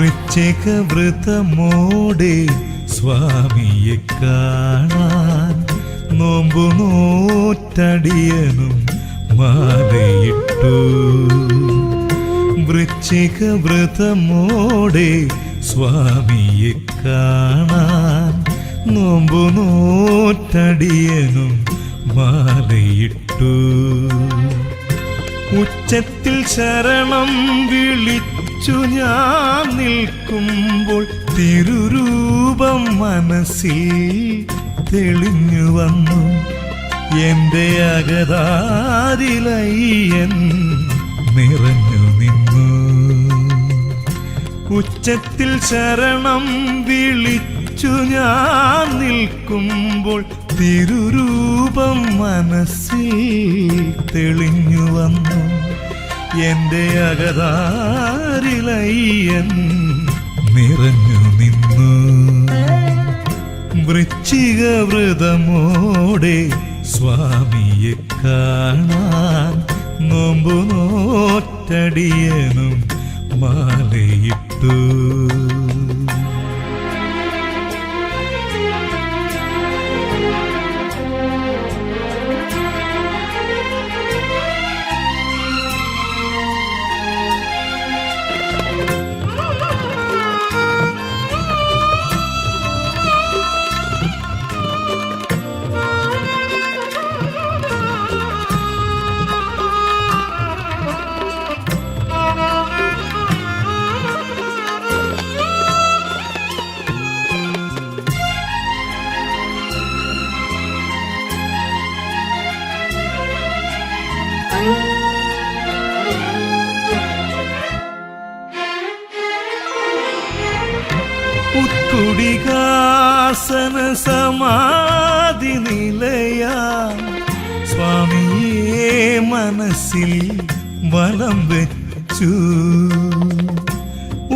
വൃശ്ചിക വ്രതമോടെ സ്വാമിയെ കാണാൻ നോമ്പു നോറ്റടിയനും മാലയിട്ടു. വൃശ്ചിക വ്രതമോടെ സ്വാമിയെ കാണാൻ നോമ്പു നോറ്റടിയനും മാലയിട്ടു. ഉച്ചത്തിൽ ശരണം വിളിച്ചു ഞാൻ നിൽക്കുമ്പോൾ തിരുരൂപം മനസ്സിൽ തെളിഞ്ഞു വന്നു. എന്റെ അകതാരിലയ്യൻ നിറഞ്ഞു നിന്നു. ഉച്ചത്തിൽ ശരണം വിളിച്ചു ഞാൻ നിൽക്കുമ്പോൾ തിരുരൂപം മനസ്സിൽ തെളിഞ്ഞു വന്നു. എന്റെ അകതാരിലയ്യൻ നിറഞ്ഞു നിന്നു. വൃശ്ചിക വ്രതമോടെ സ്വാമിയെ കാണാൻ നോമ്പു നോറ്റടിയനും മാലയിട്ടു. ഉത്കുടികാസന സമാധി നിലയ സ്വാമിയെ മനസ്സിൽ വലം വെച്ചു.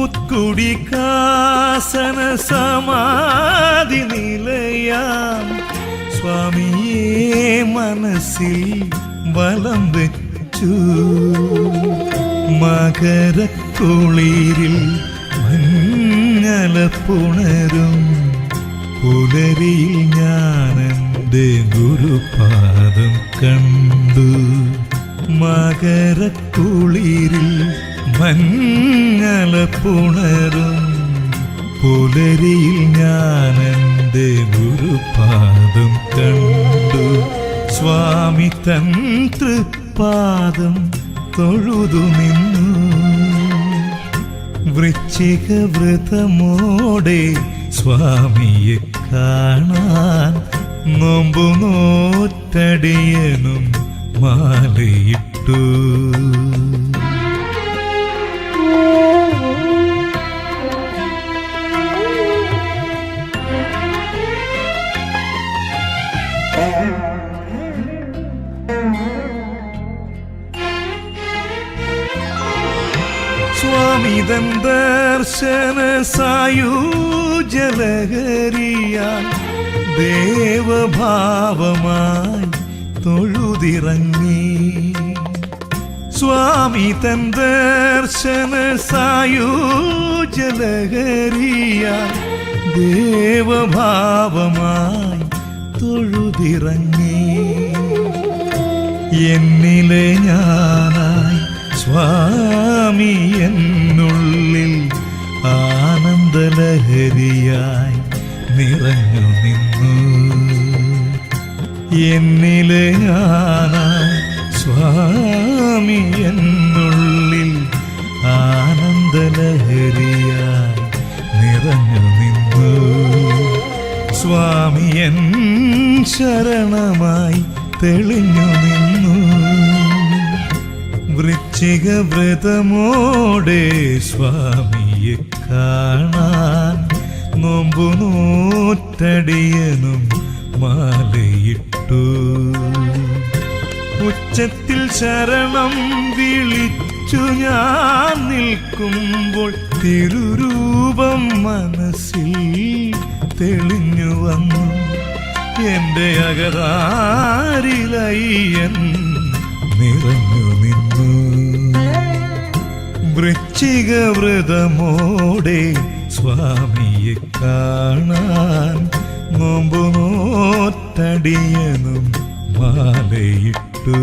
ഉത്കുടികാസന സമാധി നിലയ സ്വാമിയെ മനസ്സിൽ വലം വെച്ചു. മകരക്കുളിരിൽ മഞ്ഞലപ്പുണരും പുലരിയിൽ ഞാൻ എന്റെ ഗുരുപാദം കണ്ടു? മകരക്കുളിരിൽ മഞ്ഞലപ്പുണരും പുലരിയിൽ ഞാൻ എന്റെ ഗുരുപാദം കണ്ടു? സ്വാമി തൻ തൊഴുതു നിന്നു. വൃശ്ചിക വ്രതമോടെ സ്വാമിയെ കാണാൻ നോമ്പു നോറ്റടിയനും മാലയിട്ടു. സ്വാമിതൻ ദർശന സായൂജലഹരിയാൽ ദേവഭാവമായി തൊഴുതിറങ്ങി. സ്വാമി തൻ ദർശന സായൂജലഹരിയാൽ ദേവഭാവമായി തൊഴുതിറങ്ങി. എന്നിലെ ഞാനായി സ്വാമി എന്നുള്ളിൽ ആനന്ദലഹരിയായി നിറഞ്ഞു നിന്നു. എന്നിലെ ഞാനായി സ്വാമി എന്നുള്ളിൽ ആനന്ദലഹരിയായി നിറഞ്ഞു നിന്നു. സ്വാമി എൻ ശരണമായി തെളിഞ്ഞു നിന്നു. വൃശ്ചിക വ്രതമോടെ സ്വാമിയെ കാണാൻ നോമ്പു നോറ്റടിയനും മാലയിട്ടു. ഉച്ചത്തിൽ ശരണം വിളിച്ചു ഞാൻ നിൽക്കുമ്പോൾ തിരുരൂപം മനസ്സിൽ തെളിഞ്ഞു വന്നു. എന്റെ അകതാരിലയ്യൻ നിറഞ്ഞു നിന്നു. വൃശ്ചിക വ്രതമോടെ സ്വാമിയെ കാണാൻ നോമ്പു നോറ്റടിയനും മാലയിട്ടു.